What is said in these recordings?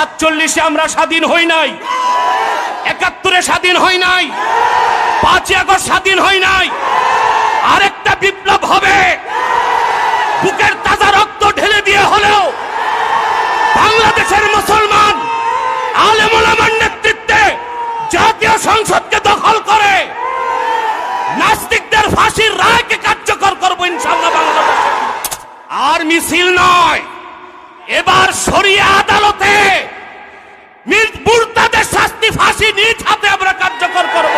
সাতচল্লিশে আমরা স্বাধীন হই নাই। একাত্তরে স্বাধীন হই নাই। পাঁচই আগস্ট স্বাধীন হই নাই। আরেকটা বিপ্লব হবে। বুকের তাজা রক্ত ঢেলে দিয়ে হলেও বাংলাদেশের মুসলমান আলেমুলামার নেতৃত্বে জাতীয় সংসদকে দখল করে নাস্তিকদের ফাঁসির রায়কে কার্যকর করব ইনশাল্লাহ বাংলাদেশে। আর মিছিল নয়। এবার সরিয়ে ফাঁসি নিজ হাতে আমরা কার্যকর করব।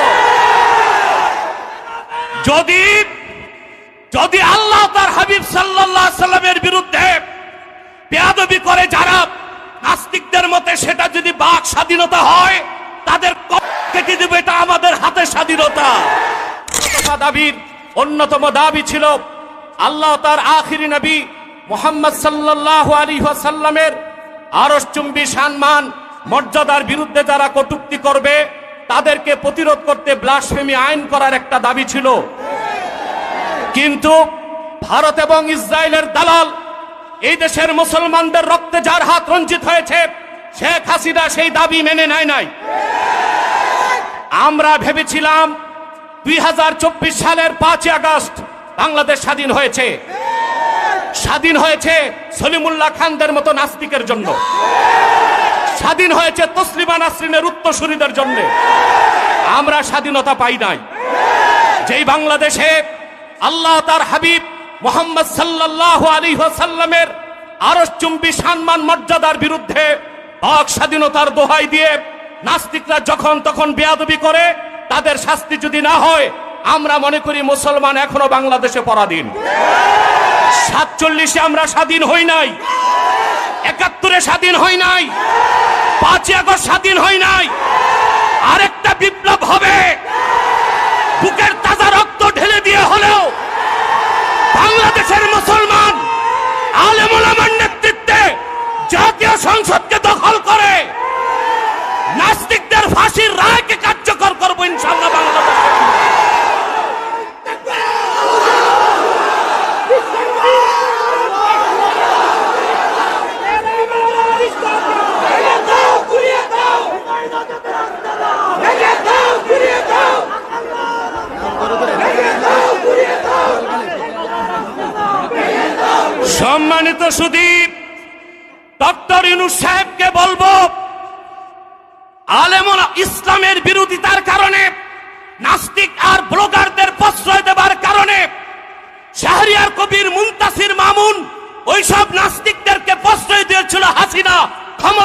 যদি যদি আল্লাহ তার হাবিব আলাইহি সাল্লামের বিরুদ্ধে বেয়াদবি করে যারা, নাস্তিকদের মতে সেটা যদি বাক স্বাধীনতা হয়, তাদের কেটে দেবে? এটা আমাদের হাতে স্বাধীনতা। দাবির অন্যতম দাবি ছিল আল্লাহ তার আখিরি নবী মোহাম্মদ সাল্লাল্লাহু আলাইহি ওয়াসাল্লামের আরশ চুম্বি সম্মান মর্যাদার বিরুদ্ধে যারা কটূক্তি করবে, তাদেরকে প্রতিরোধ করতে ব্লাসফেমি আইন করার একটা দাবি ছিল। কিন্তু ভারত এবং ইসরায়েলের দালাল এই দেশের মুসলমানদের রক্তে যার হাত রঞ্জিত হয়েছে, শেখ হাসিনা সেই দাবি মেনে নেয় নাই। আমরা ভেবেছিলাম দুই হাজার চব্বিশ সালের পাঁচই আগস্ট বাংলাদেশ স্বাধীন হয়েছে। স্বাধীন হয়েছে সলিমুল্লাহ খানদের মতো নাস্তিকের জন্য। স্বাধীন হয়েছে তসলিমা নাসরিনের উত্তরসূরিদের জন্য। আমরা স্বাধীনতা পাই নাই। যেই বাংলাদেশে আল্লাহ তার হাবিব মোহাম্মদ সাল্লাল্লাহু আলী সাল্লামের আরস চুম্বি সম্মান মর্যাদার বিরুদ্ধে বাক স্বাধীনতার দোহাই দিয়ে নাস্তিকরা যখন তখন বেয়াদবি করে, তাদের শাস্তি যদি না হয়, আমরা মনে করি মুসলমান এখনও বাংলাদেশে পরাধীন। সাতচল্লিশে আমরা স্বাধীন হই নাই। একাত্তরে স্বাধীন হই নাই। পাঁচই আগস্ট স্বাধীন হয় নাই। আরেকটা বিপ্লব হবে। বুকের তাজা রক্ত ঢেলে দিয়ে হলেও বাংলাদেশের মুসলমান আলেমুলামার নেতৃত্বে জাতীয় সংসদকে দখল করে, নাস্তিকদের ফাঁসির রায়কে কার্যকর সম্মানিত সুদীপ, ডক্টর ইনুস সাহেবকে বলব আলেমন ইসলামের বিরোধিতার কারণে, নাস্তিক আর ব্লগারদের প্রশ্রয় দেবার কারণে, শাহরিয়ার কবির মুন্তাসির মামুন ওইসব নাস্তিকদেরকে প্রশ্রয় দিয়েছিল হাসিনা ক্ষমতা